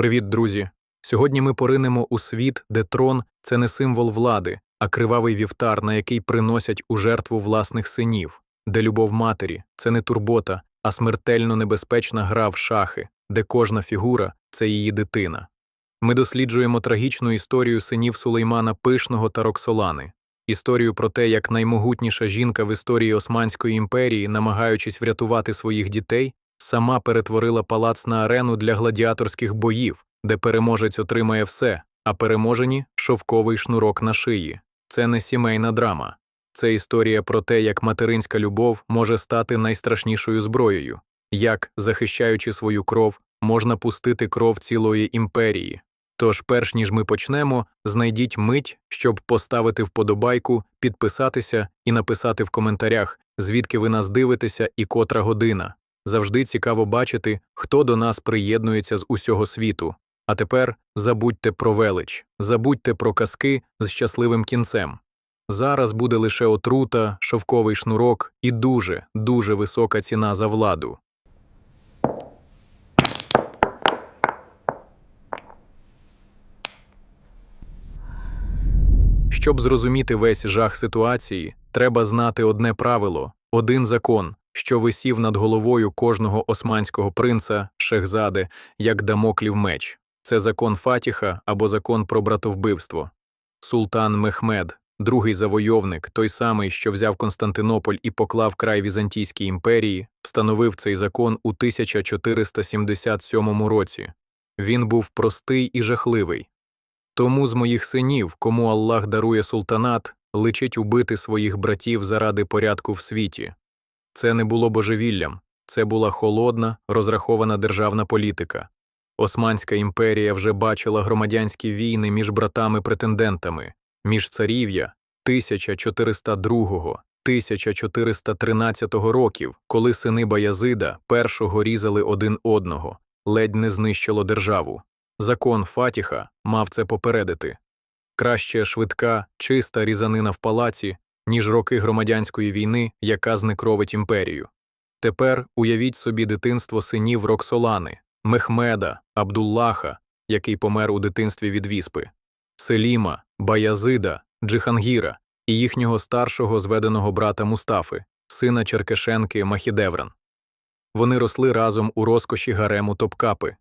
Привіт, друзі! Сьогодні ми поринемо у світ, де трон це не символ влади, а кривавий вівтар, на який приносять у жертву власних синів, де любов матері це не турбота, а смертельно небезпечна гра в шахи, де кожна фігура це її дитина. Ми досліджуємо трагічну історію синів Сулеймана Пишного та Роксолани, історію про те, як наймогутніша жінка в історії Османської імперії, намагаючись врятувати своїх дітей, сама перетворила палац на арену для гладіаторських боїв, де переможець отримає все, а переможені шовковий шнурок на шиї. Це не сімейна драма. Це історія про те, як материнська любов може стати найстрашнішою зброєю, як, захищаючи свою кров, можна пустити кров цілої імперії. Тож, перш ніж ми почнемо, знайдіть мить, щоб поставити вподобайку, підписатися і написати в коментарях, звідки ви нас дивитеся і котра година. Завжди цікаво бачити, хто до нас приєднується з усього світу. А тепер забудьте про велич, забудьте про казки з щасливим кінцем. Зараз буде лише отрута, шовковий шнурок і дуже, дуже висока ціна за владу. Щоб зрозуміти весь жах ситуації, треба знати одне правило, один закон, що висів над головою кожного османського принца, шехзади, як дамоклів меч. Це закон Фатіха або закон про братовбивство. Султан Мехмед, другий завойовник, той самий, що взяв Константинополь і поклав край Візантійській імперії, встановив цей закон у 1477 році. Він був простий і жахливий. Тому з моїх синів, кому Аллах дарує султанат, личить убити своїх братів заради порядку в світі. Це не було божевіллям, це була холодна, розрахована державна політика. Османська імперія вже бачила громадянські війни між братами-претендентами, між царів'я 1402 1413 років, коли сини Баязида першого різали один одного, ледь не знищило державу. Закон Фатіха мав це попередити. Краще швидка, чиста різанина в палаці, ніж роки громадянської війни, яка знекровить імперію. Тепер уявіть собі дитинство синів Роксолани, Мехмеда, Абдуллаха, який помер у дитинстві від віспи, Селіма, Баязида, Джихангіра і їхнього старшого зведеного брата Мустафи, сина Черкешенки Махідевран. Вони росли разом у розкоші гарему Топкапи.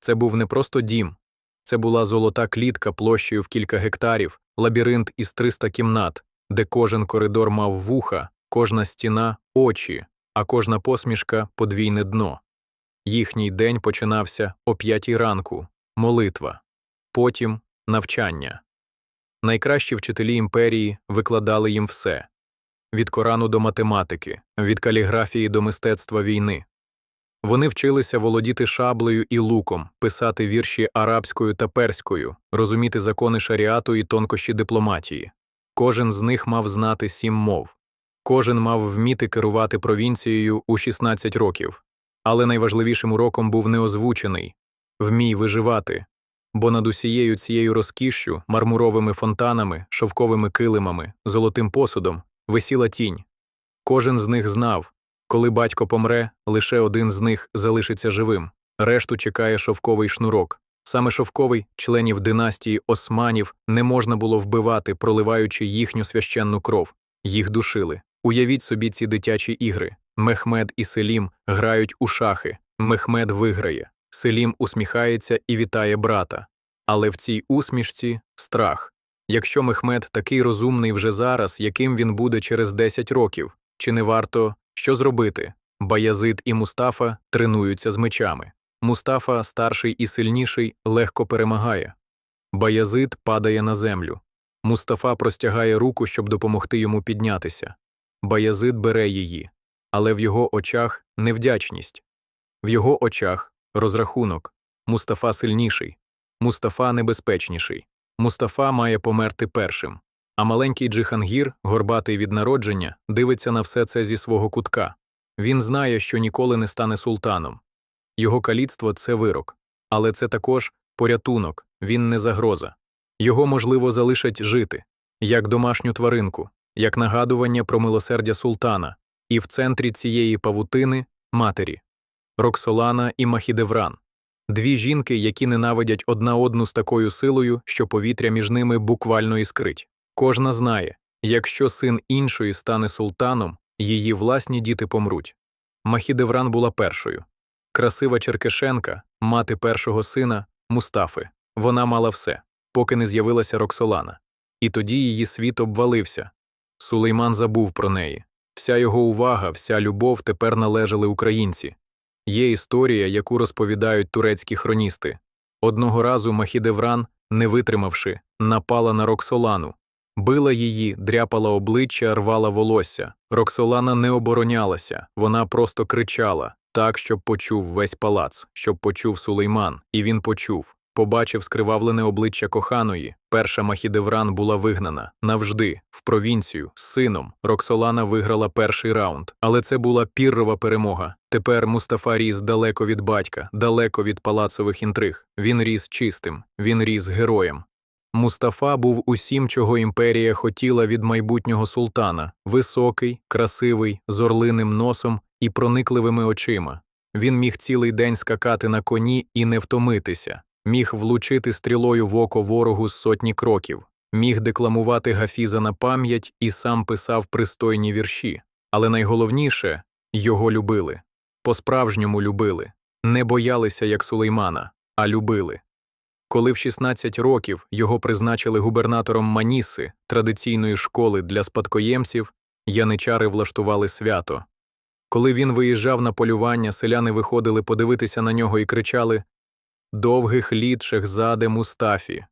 Це був не просто дім, це була золота клітка площею в кілька гектарів, лабіринт із 300 кімнат, де кожен коридор мав вуха, кожна стіна очі, а кожна посмішка подвійне дно. Їхній день починався о п'ятій ранку молитва, потім навчання. Найкращі вчителі імперії викладали їм все від Корану до математики, від каліграфії до мистецтва війни. Вони вчилися володіти шаблею і луком, писати вірші арабською та перською, розуміти закони шаріату і тонкощі дипломатії. Кожен з них мав знати сім мов, кожен мав вміти керувати провінцією у 16 років. Але найважливішим уроком був неозвучений вмій виживати, бо над усією цією розкішшю, мармуровими фонтанами, шовковими килимами, золотим посудом висіла тінь. Кожен з них знав коли батько помре, лише один з них залишиться живим, решту чекає шовковий шнурок. Саме шовковий членів династії османів не можна було вбивати, проливаючи їхню священну кров, їх душили. Уявіть собі ці дитячі ігри. Мехмед і Селім грають у шахи. Мехмед виграє. Селім усміхається і вітає брата. Але в цій усмішці страх. Якщо Мехмед такий розумний вже зараз, яким він буде через 10 років, чи не варто що зробити? Баязид і Мустафа тренуються з мечами. Мустафа, старший і сильніший, легко перемагає. Баязид падає на землю. Мустафа простягає руку, щоб допомогти йому піднятися. Баязид бере її, але в його очах невдячність. В його очах розрахунок. Мустафа сильніший, Мустафа небезпечніший. Мустафа має померти першим. А маленький Джихангір, горбатий від народження, дивиться на все це зі свого кутка. Він знає, що ніколи не стане султаном. Його каліцтво це вирок, але це також порятунок, він не загроза. Його, можливо, залишать жити, як домашню тваринку, як нагадування про милосердя султана, і в центрі цієї павутини матері Роксолана і Махідевран, Дві жінки, які ненавидять одна одну з такою силою, що повітря між ними буквально іскрить. Кожна знає, якщо син іншої стане султаном, її власні діти помруть. Махідевран була першою. Красива Черкешенка, мати першого сина, Мустафи. Вона мала все, поки не з'явилася Роксолана. І тоді її світ обвалився. Сулейман забув про неї. Вся його увага, вся любов тепер належали українці. Є історія, яку розповідають турецькі хроністи. Одного разу Махідевран, не витримавши, напала на Роксолану. Била її, дряпала обличчя, рвала волосся. Роксолана не оборонялася, вона просто кричала так, щоб почув весь палац, щоб почув Сулейман, і він почув. Побачив скривавлене обличчя коханої. Перша Махідевран була вигнана навжди, в провінцію, з сином. Роксолана виграла перший раунд, але це була піррова перемога. Тепер Мустафа ріс далеко від батька, далеко від палацових інтриг. Він ріс чистим, він ріс героєм. Мустафа був усім, чого імперія хотіла від майбутнього султана високий, красивий, з орлиним носом і проникливими очима. Він міг цілий день скакати на коні і не втомитися, міг влучити стрілою в око ворогу з сотні кроків, міг декламувати гафіза на пам'ять і сам писав пристойні вірші. Але найголовніше його любили. По-справжньому любили, не боялися, як Сулеймана, а любили. Коли в 16 років його призначили губернатором Маніси, традиційної школи для спадкоємців, яничари влаштували свято. Коли він виїжджав на полювання, селяни виходили подивитися на нього і кричали Довгих літ Шехзаде Мустафі.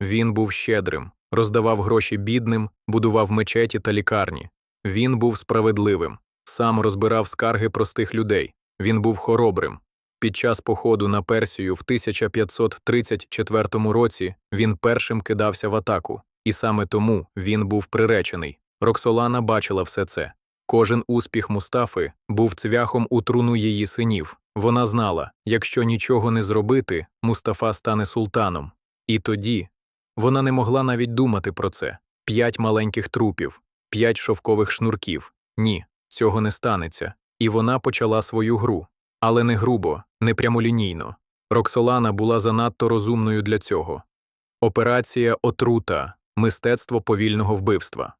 Він був щедрим, роздавав гроші бідним, будував мечеті та лікарні. Він був справедливим, сам розбирав скарги простих людей. Він був хоробрим. Під час походу на Персію в 1534 році він першим кидався в атаку, і саме тому він був приречений. Роксолана бачила все це. Кожен успіх Мустафи був цвяхом у труну її синів. Вона знала, якщо нічого не зробити, Мустафа стане султаном. І тоді вона не могла навіть думати про це п'ять маленьких трупів, п'ять шовкових шнурків. Ні, цього не станеться. І вона почала свою гру. Але не грубо, не прямолінійно. Роксолана була занадто розумною для цього. Операція Отрута, мистецтво повільного вбивства.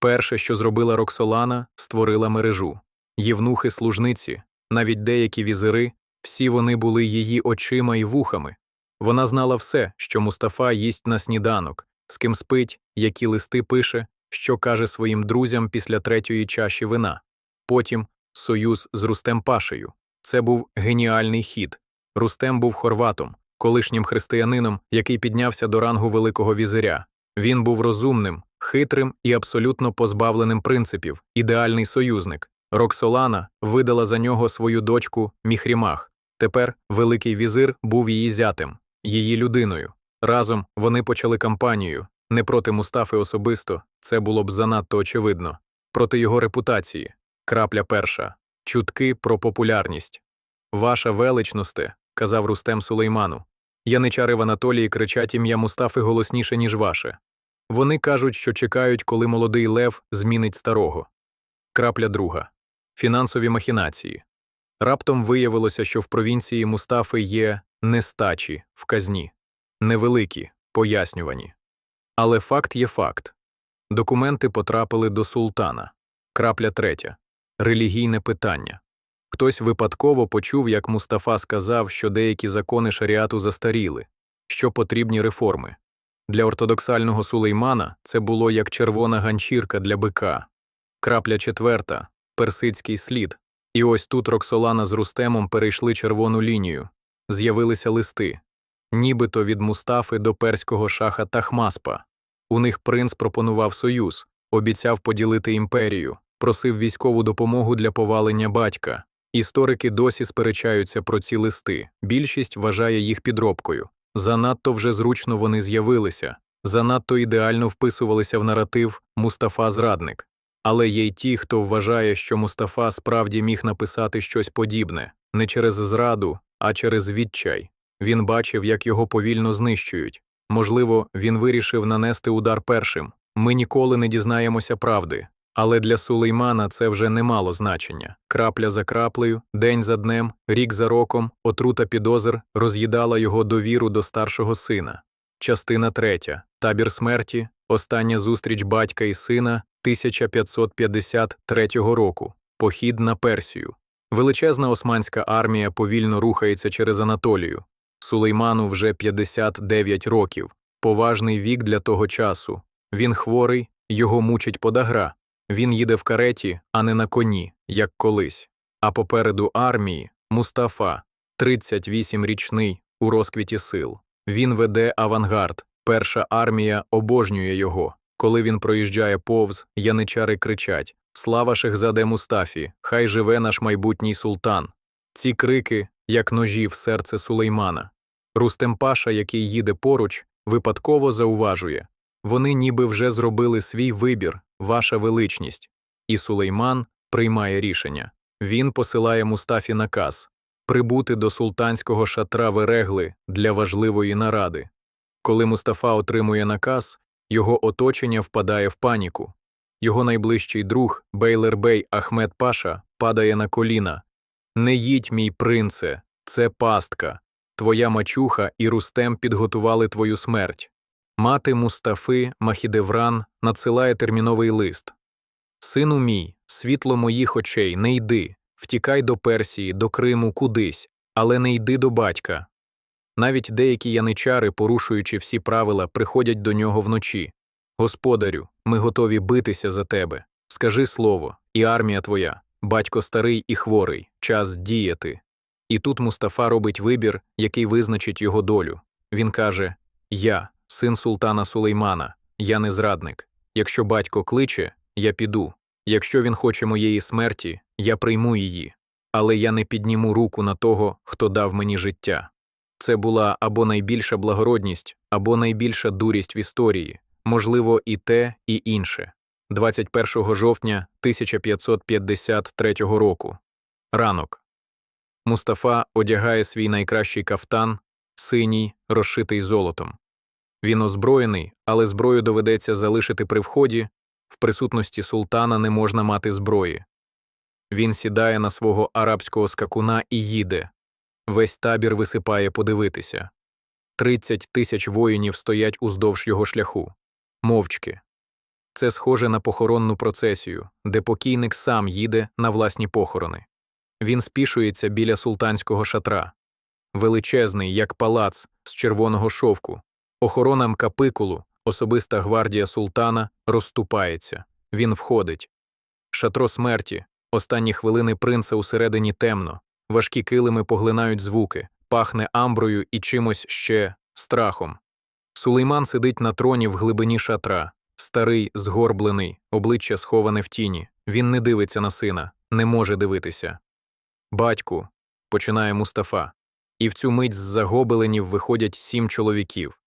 Перше, що зробила Роксолана, створила мережу. Євнухи служниці, навіть деякі візири, всі вони були її очима і вухами. Вона знала все, що Мустафа їсть на сніданок, з ким спить, які листи пише, що каже своїм друзям після третьої чаші вина. Потім союз з Рустем Пашею. Це був геніальний хід. Рустем був хорватом, колишнім християнином, який піднявся до рангу Великого візиря. Він був розумним, хитрим і абсолютно позбавленим принципів, ідеальний союзник. Роксолана видала за нього свою дочку Міхрімах. Тепер Великий візир був її зятем, її людиною. Разом вони почали кампанію не проти Мустафи особисто, це було б занадто очевидно, проти його репутації. Крапля перша чутки про популярність. Ваша величносте, казав Рустем Сулейману. Яничари в Анатолії кричать ім'я Мустафи голосніше, ніж ваше. Вони кажуть, що чекають, коли молодий лев змінить старого. Крапля друга. Фінансові махінації. Раптом виявилося, що в провінції Мустафи є нестачі в казні, невеликі, пояснювані. Але факт є факт документи потрапили до султана. Крапля третя. Релігійне питання. Хтось випадково почув, як Мустафа сказав, що деякі закони шаріату застаріли, що потрібні реформи. Для ортодоксального сулеймана це було як червона ганчірка для бика. Крапля четверта персидський слід. І ось тут Роксолана з Рустемом перейшли червону лінію, з'явилися листи, нібито від Мустафи до перського шаха Тахмаспа. У них принц пропонував союз, обіцяв поділити імперію, просив військову допомогу для повалення батька. Історики досі сперечаються про ці листи, більшість вважає їх підробкою. Занадто вже зручно вони з'явилися, занадто ідеально вписувалися в наратив Мустафа Зрадник. Але є й ті, хто вважає, що Мустафа справді міг написати щось подібне не через зраду, а через відчай. Він бачив, як його повільно знищують. Можливо, він вирішив нанести удар першим. Ми ніколи не дізнаємося правди, Але для Сулеймана це вже не мало значення. Крапля за краплею, день за днем, рік за роком, отрута підозр роз'їдала його довіру до старшого сина. Частина третя. Табір смерті. Остання зустріч батька і сина 1553 року. Похід на Персію. Величезна османська армія повільно рухається через Анатолію. Сулейману вже 59 років. Поважний вік для того часу. Він хворий, його мучить подагра. Він їде в кареті, а не на коні, як колись. А попереду армії Мустафа, 38-річний, у розквіті сил. Він веде авангард. Перша армія обожнює його. Коли він проїжджає повз, яничари кричать Слава Шехзаде Мустафі! Хай живе наш майбутній султан. Ці крики, як ножі в серце Сулеймана. Рустем Паша, який їде поруч, випадково зауважує вони ніби вже зробили свій вибір, ваша величність. І Сулейман приймає рішення. Він посилає Мустафі наказ прибути до султанського шатра Верегли для важливої наради. Коли Мустафа отримує наказ, його оточення впадає в паніку. Його найближчий друг, Бейлербей Ахмед Паша, падає на коліна. Не їдь, мій принце, це пастка. Твоя мачуха і Рустем підготували твою смерть. Мати Мустафи Махідевран надсилає терміновий лист. Сину мій, світло моїх очей, не йди, втікай до Персії, до Криму, кудись, але не йди до батька. Навіть деякі яничари, порушуючи всі правила, приходять до нього вночі. Господарю, ми готові битися за тебе. Скажи слово, і армія твоя, батько старий і хворий, час діяти. І тут Мустафа робить вибір, який визначить його долю. Він каже: Я, син султана Сулеймана, я не зрадник. Якщо батько кличе, я піду. Якщо він хоче моєї смерті, я прийму її. Але я не підніму руку на того, хто дав мені життя. Це була або найбільша благородність, або найбільша дурість в історії, можливо, і те, і інше. 21 жовтня 1553 року. Ранок. Мустафа одягає свій найкращий кафтан, синій, розшитий золотом. Він озброєний, але зброю доведеться залишити при вході, в присутності султана не можна мати зброї. Він сідає на свого арабського скакуна і їде. Весь табір висипає подивитися. Тридцять тисяч воїнів стоять уздовж його шляху. Мовчки. Це схоже на похоронну процесію, де покійник сам їде на власні похорони. Він спішується біля султанського шатра. Величезний, як палац з червоного шовку. Охорона Мкапикулу, особиста гвардія султана, розступається. Він входить. Шатро смерті. Останні хвилини принца усередині темно. Важкі килими поглинають звуки, пахне амброю і чимось ще страхом. Сулейман сидить на троні в глибині шатра, старий, згорблений, обличчя сховане в тіні. Він не дивиться на сина, не може дивитися. Батьку, починає Мустафа. І в цю мить з загобеленів виходять сім чоловіків.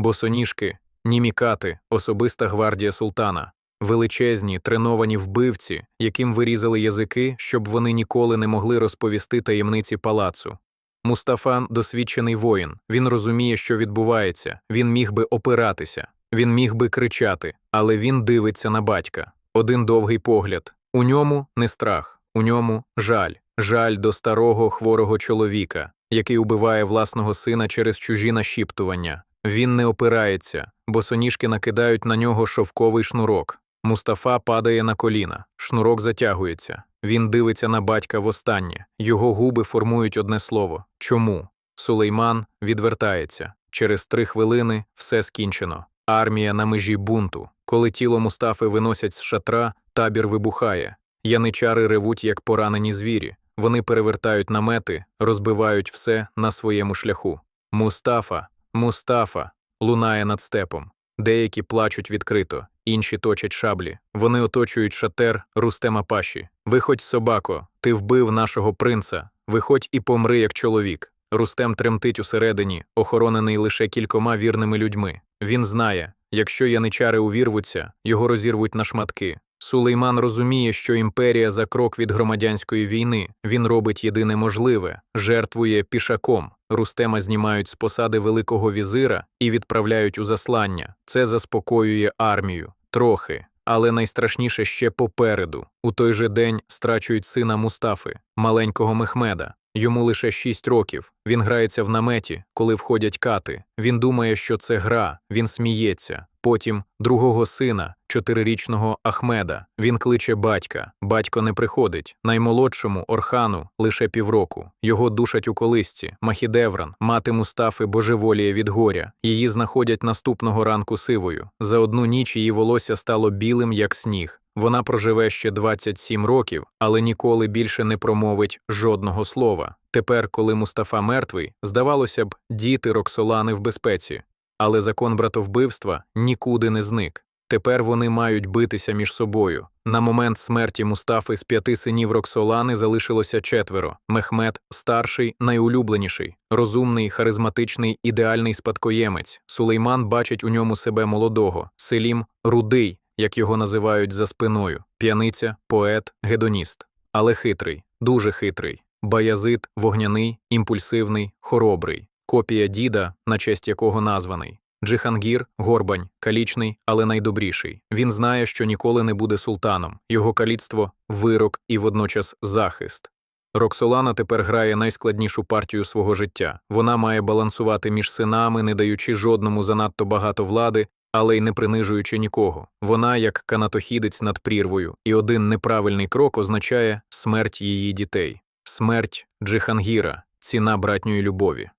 Босоніжки, німікати, особиста гвардія султана, величезні, треновані вбивці, яким вирізали язики, щоб вони ніколи не могли розповісти таємниці палацу. Мустафа досвідчений воїн, він розуміє, що відбувається, він міг би опиратися, він міг би кричати, але він дивиться на батька. Один довгий погляд. У ньому не страх, у ньому жаль, жаль до старого хворого чоловіка, який убиває власного сина через чужі нашіптування. Він не опирається, бо соніжки накидають на нього шовковий шнурок. Мустафа падає на коліна, шнурок затягується. Він дивиться на батька востаннє, його губи формують одне слово чому? Сулейман відвертається. Через три хвилини все скінчено. Армія на межі бунту. Коли тіло Мустафи виносять з шатра, табір вибухає. Яничари ревуть, як поранені звірі. Вони перевертають намети, розбивають все на своєму шляху. Мустафа, Мустафа лунає над степом. Деякі плачуть відкрито, інші точать шаблі. Вони оточують шатер Рустема Паші. Виходь, собако, ти вбив нашого принца. Виходь і помри, як чоловік. Рустем тремтить усередині, охоронений лише кількома вірними людьми. Він знає, якщо яничари увірвуться, його розірвуть на шматки. Сулейман розуміє, що імперія за крок від громадянської війни. Він робить єдине можливе жертвує пішаком. Рустема знімають з посади великого візира і відправляють у заслання. Це заспокоює армію. Трохи, Але найстрашніше ще попереду. У той же день страчують сина Мустафи, маленького Мехмеда. Йому лише шість років. Він грається в наметі, коли входять кати. Він думає, що це гра, він сміється. Потім другого сина, чотирирічного Ахмеда. Він кличе батька. Батько не приходить. Наймолодшому Орхану лише півроку. Його душать у колисці. Махідевран, мати Мустафи божеволіє від горя. Її знаходять наступного ранку сивою. За одну ніч її волосся стало білим, як сніг. Вона проживе ще 27 років, але ніколи більше не промовить жодного слова. Тепер, коли Мустафа мертвий, здавалося б, діти Роксолани в безпеці. Але закон братовбивства нікуди не зник. Тепер вони мають битися між собою. На момент смерті Мустафи з п'яти синів Роксолани залишилося четверо. Мехмед старший, найулюбленіший, розумний, харизматичний, ідеальний спадкоємець. Сулейман бачить у ньому себе молодого, Селім рудий, як його називають за спиною, п'яниця, поет, гедоніст. Але хитрий, дуже хитрий. Баязит, вогняний, імпульсивний, хоробрий, копія діда, на честь якого названий. Джихангір, горбань, калічний, але найдобріший. Він знає, що ніколи не буде султаном. Його каліцтво вирок і водночас захист. Роксолана тепер грає найскладнішу партію свого життя. Вона має балансувати між синами, не даючи жодному занадто багато влади, але й не принижуючи нікого. Вона як канатохідець над прірвою, і один неправильний крок означає смерть її дітей, смерть Джихангіра, ціна братньої любові.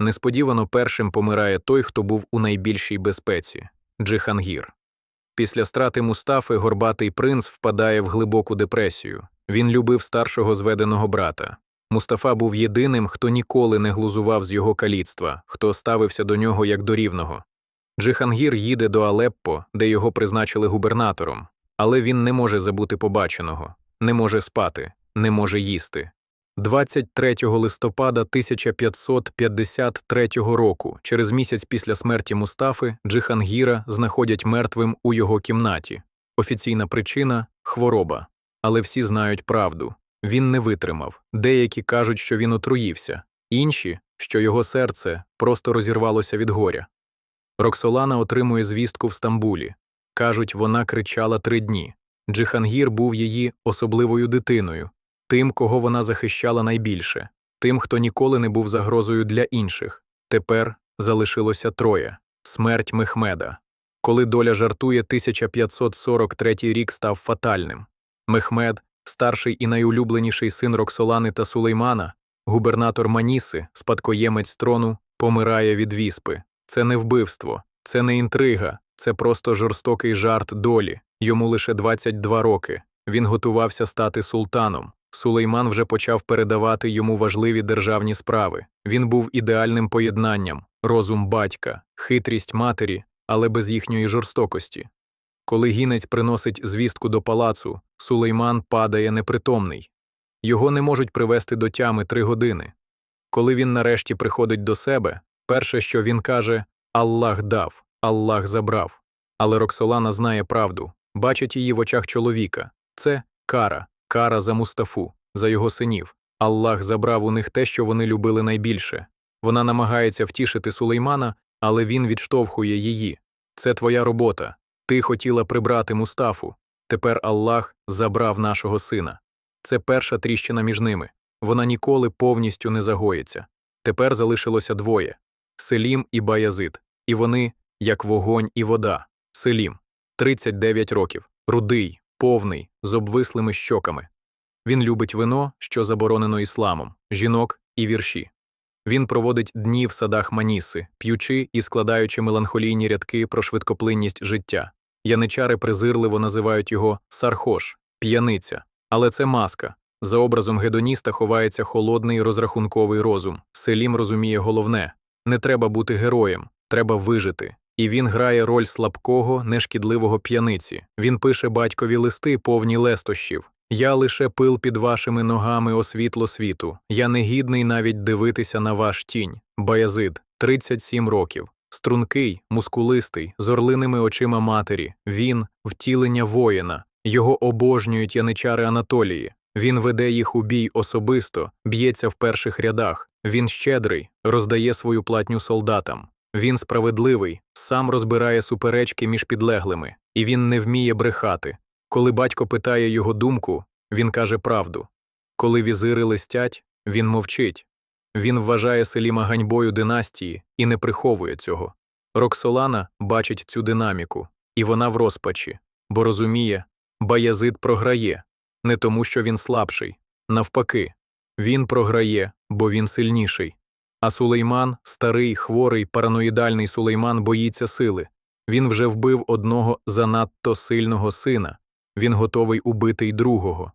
Несподівано першим помирає той, хто був у найбільшій безпеці Джихангір. Після страти Мустафи горбатий принц впадає в глибоку депресію. Він любив старшого зведеного брата. Мустафа був єдиним, хто ніколи не глузував з його каліцтва, хто ставився до нього як до рівного. Джихангір їде до Алеппо, де його призначили губернатором, але він не може забути побаченого, не може спати, не може їсти. 23 листопада 1553 року, через місяць після смерті Мустафи, Джихангіра знаходять мертвим у його кімнаті. Офіційна причина хвороба. Але всі знають правду. Він не витримав. Деякі кажуть, що він отруївся, інші, що його серце просто розірвалося від горя. Роксолана отримує звістку в Стамбулі. Кажуть, вона кричала три дні. Джихангір був її особливою дитиною, тим, кого вона захищала найбільше, тим, хто ніколи не був загрозою для інших. Тепер залишилося троє смерть Мехмеда. Коли доля жартує, 1543 рік став фатальним. Мехмед, старший і найулюбленіший син Роксолани та Сулеймана, губернатор Маніси, спадкоємець трону, помирає від віспи. Це не вбивство, це не інтрига, це просто жорстокий жарт долі. Йому лише 22 роки. Він готувався стати султаном. Сулейман вже почав передавати йому важливі державні справи. Він був ідеальним поєднанням, розум батька, хитрість матері, але без їхньої жорстокості. Коли гінець приносить звістку до палацу, Сулейман падає непритомний. Його не можуть привести до тями три години. Коли він нарешті приходить до себе, перше, що він каже Аллах дав, Аллах забрав. Але Роксолана знає правду, бачить її в очах чоловіка це кара, кара за Мустафу, за його синів. Аллах забрав у них те, що вони любили найбільше. Вона намагається втішити Сулеймана, але він відштовхує її. Це твоя робота. Ти хотіла прибрати Мустафу. Тепер Аллах забрав нашого сина. Це перша тріщина між ними. Вона ніколи повністю не загоїться. Тепер залишилося двоє Селім і Баязид. І вони, як вогонь і вода. Селім 39 років, рудий, повний, з обвислими щоками. Він любить вино, що заборонено ісламом, жінок і вірші. Він проводить дні в садах Маніси, п'ючи і складаючи меланхолійні рядки про швидкоплинність життя. Яничари презирливо називають його сархош, п'яниця. Але це маска. За образом гедоніста ховається холодний розрахунковий розум. Селім розуміє головне не треба бути героєм, треба вижити. І він грає роль слабкого, нешкідливого п'яниці. Він пише батькові листи, повні лестощів. Я лише пил під вашими ногами о світло світу. Я не гідний навіть дивитися на ваш тінь. Баязид, 37 років. Стрункий, мускулистий, з орлиними очима матері. Він втілення воїна. Його обожнюють яничари Анатолії. Він веде їх у бій особисто, б'ється в перших рядах. Він щедрий, роздає свою платню солдатам. Він справедливий, сам розбирає суперечки між підлеглими, і він не вміє брехати. Коли батько питає його думку, він каже правду. Коли візири листять, він мовчить. Він вважає Селіма ганьбою династії і не приховує цього. Роксолана бачить цю динаміку, і вона в розпачі, бо розуміє, Баязид програє не тому, що він слабший. Навпаки, він програє, бо він сильніший. А Сулейман, старий, хворий, параноїдальний Сулейман, боїться сили. Він вже вбив одного занадто сильного сина, він готовий убити й другого.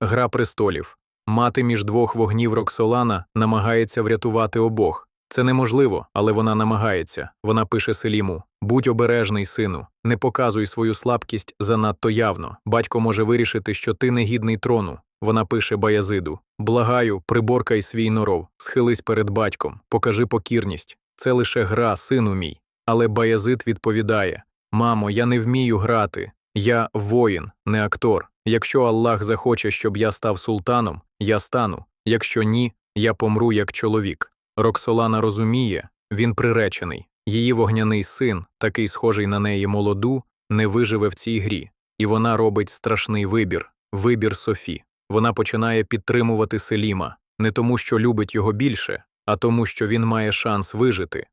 Гра престолів. Мати між двох вогнів Роксолана намагається врятувати обох. Це неможливо, але вона намагається. Вона пише Селіму: Будь обережний, сину, не показуй свою слабкість занадто явно. Батько може вирішити, що ти негідний трону. Вона пише Баязиду: Благаю, приборкай свій норов, схились перед батьком, покажи покірність. Це лише гра, сину мій. Але Баязид відповідає: Мамо, я не вмію грати. Я воїн, не актор. Якщо Аллах захоче, щоб я став султаном, я стану. Якщо ні, я помру як чоловік. Роксолана розуміє, він приречений. Її вогняний син, такий схожий на неї молоду, не виживе в цій грі, і вона робить страшний вибір вибір Софі. Вона починає підтримувати Селіма не тому, що любить його більше, а тому, що він має шанс вижити.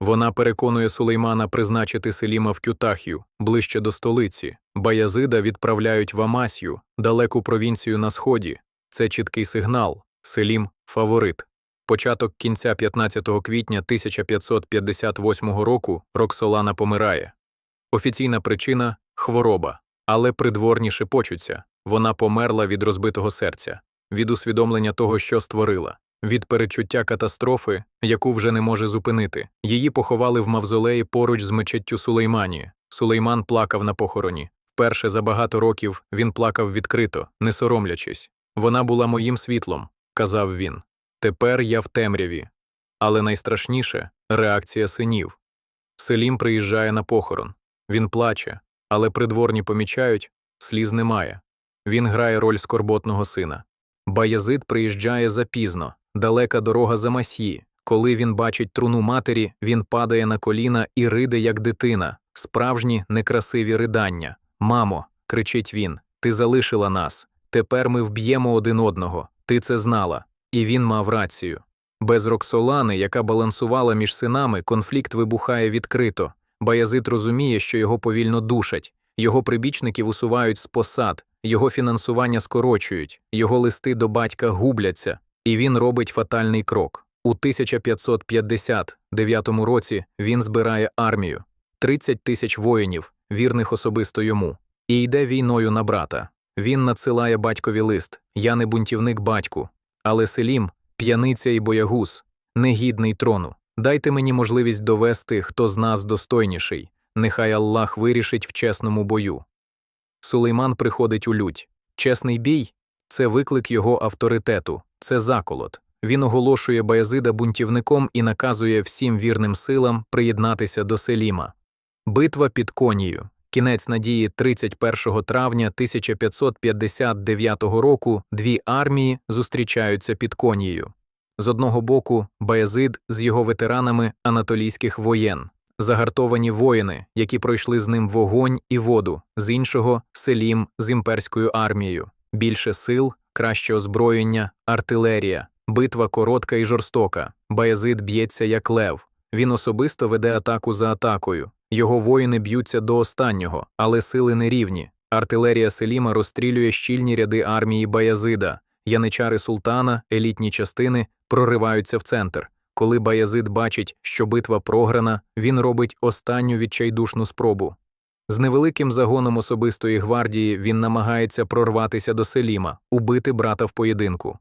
Вона переконує Сулеймана призначити Селіма в Кютахію, ближче до столиці, Баязида відправляють в Амасію, далеку провінцію на сході. Це чіткий сигнал Селім фаворит. Початок кінця 15 квітня 1558 року Роксолана помирає. Офіційна причина хвороба, але придворні шепочуться вона померла від розбитого серця, від усвідомлення того, що створила, від перечуття катастрофи, яку вже не може зупинити. Її поховали в мавзолеї поруч з мечеттю Сулеймані. Сулейман плакав на похороні. Вперше за багато років він плакав відкрито, не соромлячись. Вона була моїм світлом, казав він. Тепер я в темряві. Але найстрашніше реакція синів. Селім приїжджає на похорон. Він плаче, але придворні помічають сліз немає. Він грає роль скорботного сина. Баязид приїжджає запізно, далека дорога за масьї. Коли він бачить труну матері, він падає на коліна і риде, як дитина, справжні некрасиві ридання. Мамо, кричить він, ти залишила нас. Тепер ми вб'ємо один одного. Ти це знала. І він мав рацію. Без Роксолани, яка балансувала між синами, конфлікт вибухає відкрито. Баязит розуміє, що його повільно душать, його прибічників усувають з посад, його фінансування скорочують, його листи до батька губляться, і він робить фатальний крок. У 1559 році він збирає армію 30 тисяч воїнів, вірних особисто йому, і йде війною на брата. Він надсилає батькові лист Я не бунтівник батьку, але Селім, п'яниця і боягуз, негідний трону. Дайте мені можливість довести, хто з нас достойніший. Нехай Аллах вирішить в чесному бою. Сулейман приходить у лють. Чесний бій це виклик його авторитету, це заколот. Він оголошує Баязида бунтівником і наказує всім вірним силам приєднатися до Селіма. Битва під Конію. Кінець надії 31 травня 1559 року дві армії зустрічаються під Конією. З одного боку, Баязид з його ветеранами анатолійських воєн, загартовані воїни, які пройшли з ним вогонь і воду, з іншого Селім з імперською армією, більше сил, краще озброєння, артилерія, битва коротка і жорстока. Баязид б'ється як лев. Він особисто веде атаку за атакою. Його воїни б'ються до останнього, але сили нерівні. Артилерія Селіма розстрілює щільні ряди армії Баязида, яничари султана, елітні частини прориваються в центр. Коли Баязид бачить, що битва програна, він робить останню відчайдушну спробу. З невеликим загоном особистої гвардії він намагається прорватися до Селіма, убити брата в поєдинку.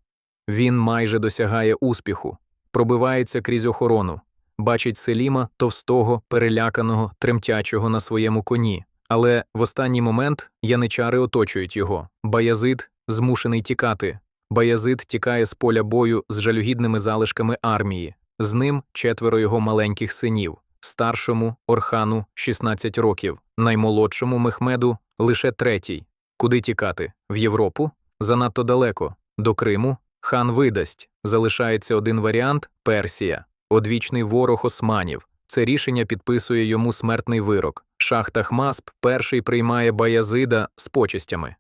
Він майже досягає успіху, пробивається крізь охорону, бачить Селіма товстого, переляканого, тремтячого на своєму коні. Але в останній момент яничари оточують його. Баязид змушений тікати. Баязид тікає з поля бою з жалюгідними залишками армії. З ним четверо його маленьких синів, старшому Орхану 16 років, наймолодшому Мехмеду лише третій. Куди тікати? В Європу? Занадто далеко. До Криму хан видасть. Залишається один варіант Персія, одвічний ворог османів. Це рішення підписує йому смертний вирок. Шах Тахмасп перший приймає Баязида з почестями.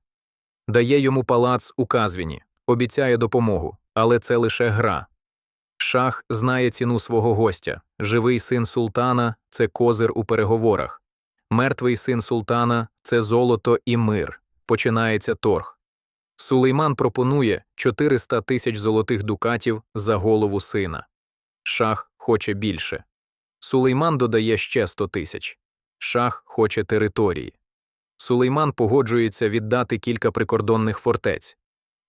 Дає йому палац у Казвіні, обіцяє допомогу, але це лише гра. Шах знає ціну свого гостя. Живий син султана це козир у переговорах. Мертвий син султана це золото і мир. Починається торг. Сулейман пропонує 400 тисяч золотих дукатів за голову сина. Шах хоче більше. Сулейман додає ще 100 тисяч. Шах хоче території. Сулейман погоджується віддати кілька прикордонних фортець.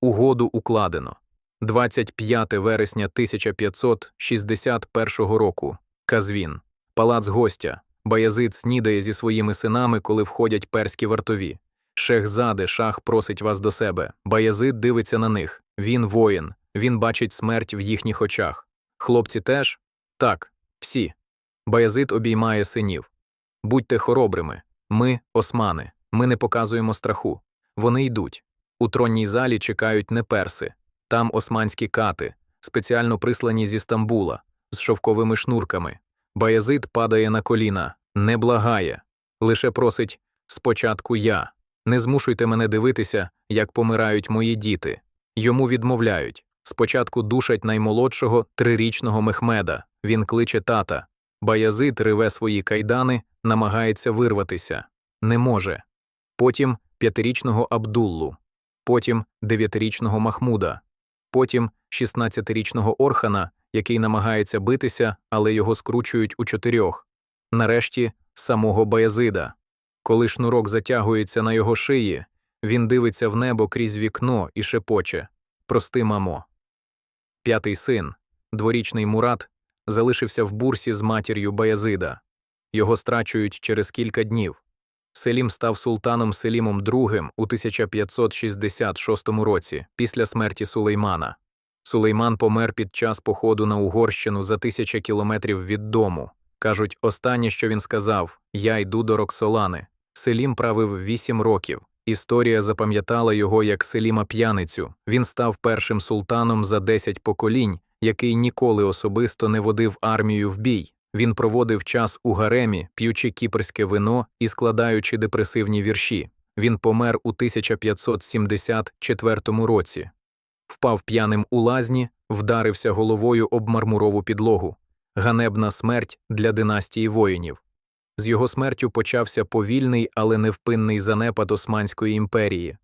Угоду укладено. 25 вересня 1561 року. Казвін. Палац гостя. Баязид снідає зі своїми синами, коли входять перські вартові. Шехзаде, шах просить вас до себе. Баязид дивиться на них. Він воїн. Він бачить смерть в їхніх очах. Хлопці теж? Так, всі. Баязид обіймає синів. Будьте хоробрими. Ми, османи, ми не показуємо страху. Вони йдуть. У тронній залі чекають не перси. Там османські кати, спеціально прислані зі Стамбула, з шовковими шнурками. Баязид падає на коліна, не благає, лише просить спочатку я. Не змушуйте мене дивитися, як помирають мої діти. Йому відмовляють. Спочатку душать наймолодшого трирічного Мехмеда. Він кличе тата. Баязид реве свої кайдани, намагається вирватися. Не може. Потім п'ятирічного Абдуллу. Потім дев'ятирічного Махмуда. Потім 16-річного Орхана, який намагається битися, але його скручують у чотирьох. Нарешті самого Баязида. Коли шнурок затягується на його шиї, він дивиться в небо крізь вікно і шепоче Прости, мамо. П'ятий син, дворічний Мурат, залишився в бурсі з матір'ю Баязида. Його страчують через кілька днів. Селім став султаном Селімом II у 1566 році, після смерті Сулеймана. Сулейман помер під час походу на Угорщину за тисяча кілометрів від дому. Кажуть, останнє, що він сказав Я йду до Роксолани. Селім правив вісім років. Історія запам'ятала його як Селіма п'яницю. Він став першим султаном за десять поколінь, який ніколи особисто не водив армію в бій. Він проводив час у гаремі, п'ючи кіпрське вино і складаючи депресивні вірші. Він помер у 1574 році. Впав п'яним у лазні, вдарився головою об мармурову підлогу. Ганебна смерть для династії воїнів. З його смертю почався повільний, але невпинний занепад Османської імперії.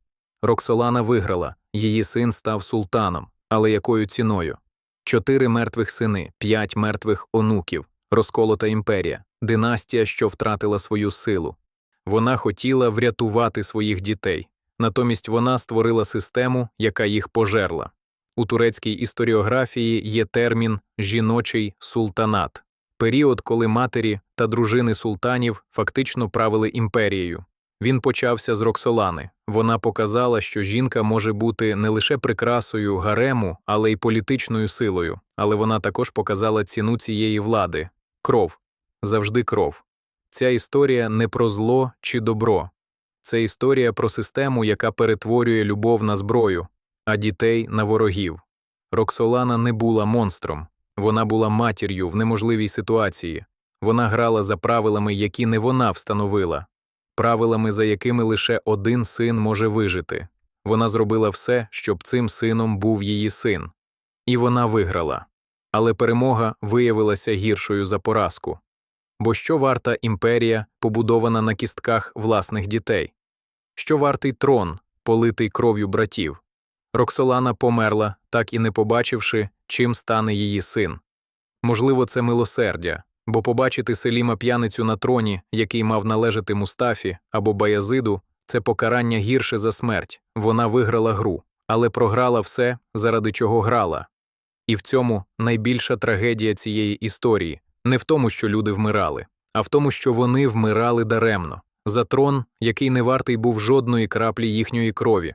Роксолана виграла, її син став султаном. Але якою ціною? Чотири мертвих сини, п'ять мертвих онуків, розколота імперія, династія, що втратила свою силу. Вона хотіла врятувати своїх дітей, натомість вона створила систему, яка їх пожерла. У турецькій історіографії є термін жіночий султанат період, коли матері та дружини султанів фактично правили імперією. Він почався з Роксолани. Вона показала, що жінка може бути не лише прикрасою гарему, але й політичною силою, але вона також показала ціну цієї влади кров завжди кров. Ця історія не про зло чи добро, це історія про систему, яка перетворює любов на зброю, а дітей на ворогів. Роксолана не була монстром, вона була матір'ю в неможливій ситуації. Вона грала за правилами, які не вона встановила, правилами, за якими лише один син може вижити. Вона зробила все, щоб цим сином був її син. І вона виграла. Але перемога виявилася гіршою за поразку. Бо що варта імперія, побудована на кістках власних дітей? Що вартий трон, политий кров'ю братів? Роксолана померла, так і не побачивши, чим стане її син. Можливо, це милосердя, бо побачити Селіма п'яницю на троні, який мав належати Мустафі або Баязиду, це покарання гірше за смерть. Вона виграла гру, але програла все, заради чого грала. І в цьому найбільша трагедія цієї історії не в тому, що люди вмирали, а в тому, що вони вмирали даремно за трон, який не вартий був жодної краплі їхньої крові.